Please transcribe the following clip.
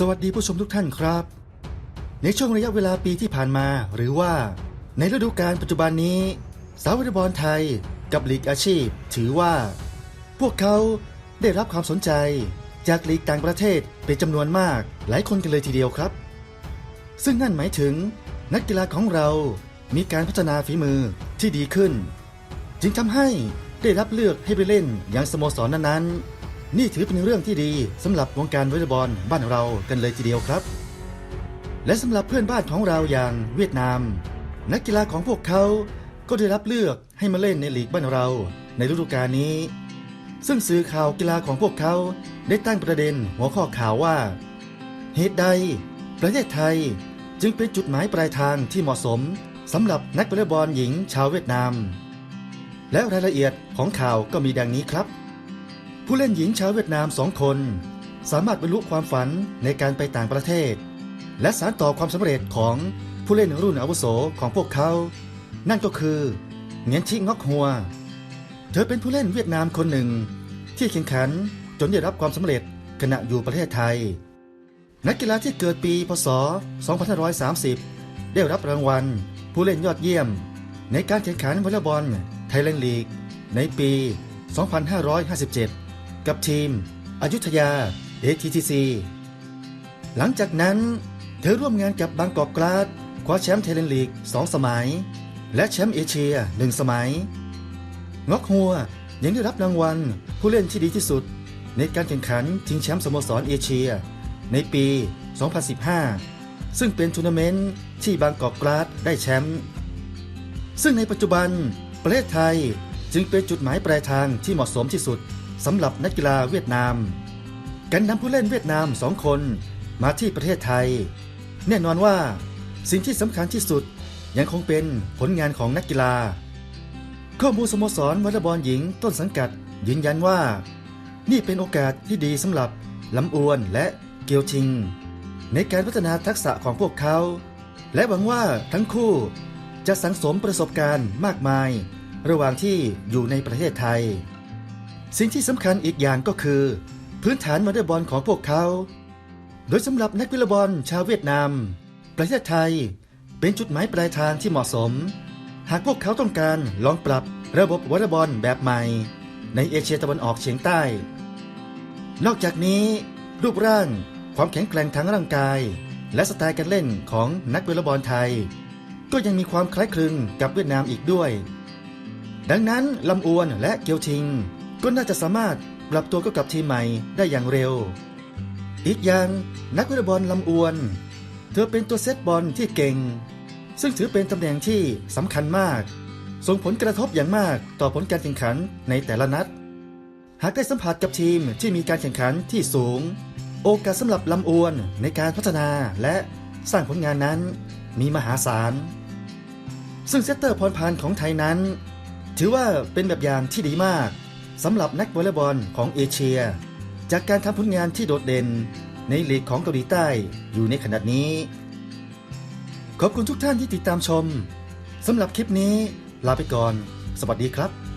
สวัสดีผู้ชมทุกท่านครับ ในช่วงระยะเวลาปีที่ผ่านมา หรือว่า ในฤดูกาลปัจจุบันนี้ สาววอลเลย์บอลไทยกับลีกอาชีพ ถือว่า พวกเขาได้รับความสนใจ จากลีกต่างประเทศเป็นจำนวนมากหลายคนกันเลยทีเดียวครับ ซึ่งนั่นหมายถึง นักกีฬาของเรามีการพัฒนาฝีมือที่ดีขึ้น จึงทำให้ได้รับเลือกให้ไปเล่นอย่างสโมสรนั้นๆ นี่ถือเป็นเรื่องที่ดีสำหรับวงการวอลเลย์บอลบ้านเรากันเลยทีเดียวครับ และสำหรับเพื่อนบ้านของเราอย่างเวียดนาม นักกีฬาของพวกเขาก็ได้รับเลือกให้มาเล่นในลีกบ้านเรา ในฤดูกาลนี้ ซึ่งสื่อข่าวกีฬาของพวกเขาได้ตั้งประเด็นหัวข้อข่าวว่า เหตุใด ประเทศไทยจึงเป็นจุดหมายปลายทางที่เหมาะสมสำหรับนักวอลเลย์บอลหญิงชาวเวียดนาม และรายละเอียดของข่าวก็มีดังนี้ครับ ผู้เล่นหญิงชาวเวียดนามสองคน สามารถบรรลุความฝันในการไปต่างประเทศ และสานต่อความสำเร็จของผู้เล่นรุ่นอาวุโสของพวกเขา นั่นก็คือเงียนชิงอกฮัว เธอเป็นผู้เล่นเวียดนามคนหนึ่ง ที่แข่งขันจนได้รับความสำเร็จขณะอยู่ประเทศไทย นักกีฬาที่เกิดปีพศ 2530 ได้รับรางวัล ผู้เล่นยอดเยี่ยม ในการแข่งขันวอลเลย์บอลไทยแลนด์ลีกในปี 2557 กับทีมอยุธยา ATTC หลังจากนั้น เธอร่วมงานกับบางกอกกราดคว้าแชมป์ไทยแลนลีก 2 สมัย และแชมป์เอเชีย 1 สมัย งอกฮัวยังได้รับรางวัลผู้เล่นที่ดีที่สุด ในการแข่งขันชิงแชมป์สโมสรเอเชีย ในปี 2015 ซึ่งเป็นทัวร์นาเมนต์ที่บางกอกกราดได้แชมป์ซึ่งในปัจจุบันประเทศไทยจึงเป็นจุดหมายปลายทางที่เหมาะสมที่สุด สำหรับนักกีฬาเวียดนามการนำผู้เล่นเวียดนามสองคนมาที่ประเทศไทย แน่นอนว่าสิ่งที่สำคัญที่สุดยังคงเป็นผลงานของนักกีฬา ข้อมูลสโมสรวอลเลย์บอลหญิงต้นสังกัดยืนยันว่า นี่เป็นโอกาสที่ดีสำหรับลำอวนและเกียวทิง ในการพัฒนาทักษะของพวกเขา และหวังว่าทั้งคู่จะสังสมประสบการณ์มากมาย ระหว่างที่อยู่ในประเทศไทย สิ่งที่สำคัญอีกอย่างก็คือ พื้นฐานวอลเลย์บอลของพวกเขา โดยสำหรับนักวอลบอลชาวเวียดนาม ประเทศไทยเป็นจุดหมายปลายทางที่เหมาะสม หากพวกเขาต้องการลองปรับระบบวอลเลย์บอลแบบใหม่ ในเอเชียตะวันออกเฉียงใต้ นอกจากนี้ รูปร่างความแข็งแกร่งทางร่างกาย และสไตล์การเล่นของนักวอลเลย์บอลไทย ก็ยังมีความคล้ายคลึงกับเวียดนามอีกด้วย ดังนั้นลำอวนและเกียวทิง ก็น่าจะสามารถปรับตัวกับทีมใหม่ได้อย่างเร็ว อีกอย่างนักวอลเลย์บอลลำอวน เธอเป็นตัวเซตบอลที่เก่ง ซึ่งถือเป็นตำแหน่งที่สำคัญมาก ส่งผลกระทบอย่างมากต่อผลการแข่งขันในแต่ละนัด หากได้สัมผัสกับทีมที่มีการแข่งขันที่สูง โอกาสสำหรับลำอวนในการพัฒนาและสร้างผลงานนั้นมีมหาศาล ซึ่งเซตเตอร์พรพันธ์ของไทยนั้น ถือว่าเป็นแบบอย่างที่ดีมาก สำหรับนักวอลเลย์บอลของเอเชีย จากการทำผลงานที่โดดเด่นในลีกของเกาหลีใต้อยู่ในขณะนี้ ขอบคุณทุกท่านที่ติดตามชมสำหรับคลิปนี้ลาไปก่อน สวัสดีครับ